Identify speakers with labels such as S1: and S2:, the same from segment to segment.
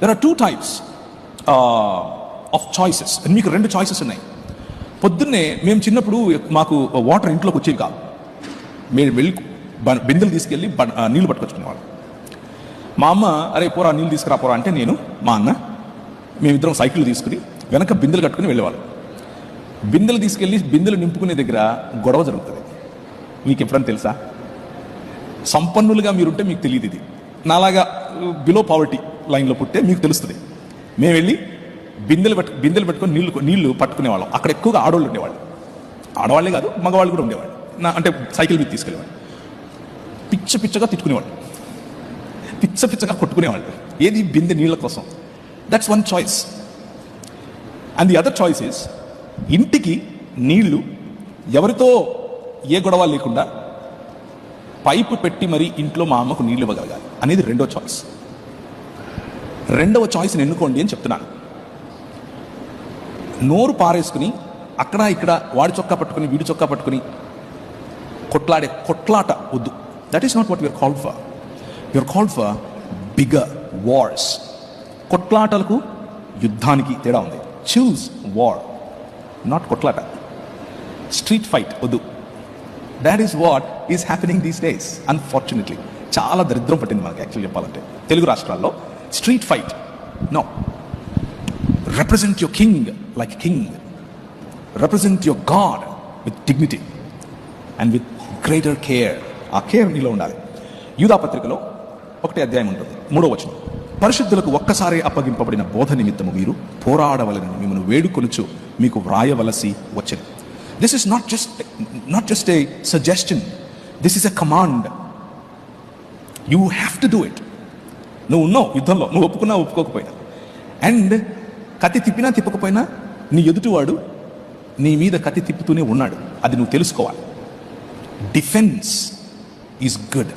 S1: There are two types of choices మీకు రెండు choices ఉన్నాయి. పొద్దున్నే మేము చిన్నప్పుడు మాకు వాటర్ ఇంట్లోకి వచ్చేవి కాదు. మేము వెళ్ళి బిందెలు తీసుకెళ్ళి బ- ఆ, నీళ్ళు పట్టుకొచ్చుకునేవాళ్ళం. మా అమ్మ అరే పోరా నీళ్ళు తీసుకురా పోరా అంటే నేను మా అన్న మేమిద్దరం సైకిల్ తీసుకుని వెనక బిందెలు కట్టుకుని వెళ్ళేవాళ్ళం. బిందెలు తీసుకెళ్ళి బిందెలు నింపుకునే దగ్గర గొడవ జరుగుతుంది. మీకు ఎప్పుడని తెలుసా? సంపన్నులుగా మీరుంటే మీకు తెలియదు ఇది. నాలాగా uh, బిలో పావర్టీ లైన్లో పుట్టే మీకు తెలుస్తుంది. మేము వెళ్ళి బిందెలు పెట్టు బిందెలు పెట్టుకొని నీళ్ళు నీళ్ళు పట్టుకునేవాళ్ళం. అక్కడ ఎక్కువగా ఆడవాళ్ళు ఉండేవాళ్ళు. ఆడవాళ్ళే కాదు మగవాళ్ళు కూడా ఉండేవాళ్ళు. నా అంటే సైకిల్ మీద తీసుకెళ్ళేవాళ్ళు. పిచ్చ పిచ్చగా తిట్టుకునేవాళ్ళు. పిచ్చ పిచ్చగా కొట్టుకునేవాళ్ళు. ఏది? బిందె నీళ్ళ కోసం. That's one choice and the other choice is ఇంటికి నీళ్ళు ఎవరితో ఏ గొడవ లేకుండా పైపు పెట్టి మరి ఇంట్లో మా అమ్మకు నీళ్ళు ఇవ్వగలగాలి. అనేది రెండో చాయిస్ రెండవ చాయిస్ని ఎన్నుకోండి అని చెప్తున్నాను. నోరు పారేసుకుని అక్కడ ఇక్కడ వాడి చొక్కా పట్టుకుని వీడి చొక్కా పట్టుకుని కొట్లాడే కొట్లాట వద్దు. That is not what your called for your called for bigger wars కొట్లాటలకు యుద్ధానికి తేడా ఉంది. చూస్ వార్ నాట్ కొట్లాట. స్ట్రీట్ ఫైట్ వద్దు. That is what is happening these days unfortunately చాలా దరిద్రం పట్టింది మనకి యాక్చువల్ చెప్పాలంటే. తెలుగు రాష్ట్రాల్లో street fight no represent your king like king represent your god with dignity and with greater care ఆ care నీలో ఉండాలి. యూధాపత్రికలో ఒకటే ఒకటి అధ్యాయం ఉంటుంది. మూడో వచనం. పరిశుద్ధులకు ఒక్కసారి అప్పగింపబడిన బోధ నిమిత్తము మీరు పోరాడవలనని మిమ్మల్ని వేడుకొనుచు మీకు వ్రాయవలసి వచ్చింది. This is not just not just a suggestion this is a command you have to do it నువ్వు ఉన్నావు యుద్ధంలో నువ్వు ఒప్పుకున్నా ఒప్పుకోకపోయినా. అండ్ కత్తి తిప్పినా తిప్పకపోయినా నీ ఎదుటివాడు నీ మీద కత్తి తిప్పుతూనే ఉన్నాడు. అది నువ్వు తెలుసుకోవాలి. డిఫెన్స్ ఈజ్ గుడ్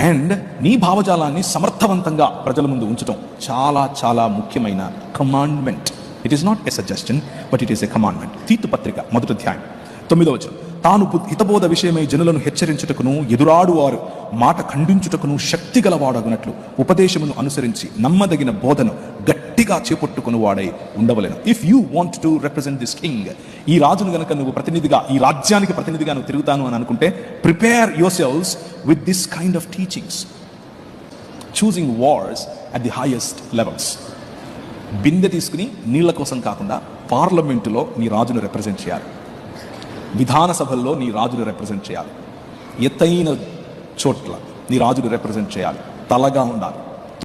S1: అండ్ నీ భావజాలాన్ని సమర్థవంతంగా ప్రజల ముందు ఉంచడం చాలా చాలా ముఖ్యమైన commandment it is not a suggestion but it is a commandment తీర్పు పత్రిక మొదటి అధ్యాయం తొమ్మిదవ వచనం. తాను హితబోధ విషయమై జనులను హెచ్చరించుటకును ఎదురాడువారు మాట ఖండించుటకును శక్తి గలవాడగునట్లు ఉపదేశమును అనుసరించి నమ్మదగిన బోధను గట్టిగా చేపట్టుకుని వాడై ఉండవలేను. If you want to represent this king ఈ రాజును గనక నువ్వు ప్రతినిధిగా ఈ రాజ్యానికి ప్రతినిధిగా నువ్వు తిరుగుతాను అని అనుకుంటే prepare yourselves with this kind of teachings choosing wars at the highest levels బిందె తీసుకుని నీళ్ళ కోసం కాకుండా పార్లమెంటులో నీ రాజును రిప్రజెంట్ చేయాలి. విధాన సభల్లో నీ రాజును రిప్రజెంట్ చేయాలి. ఎత్తైన చోట్ల నీ రాజును రిప్రజెంట్ చేయాలి. తలగా ఉండాలి.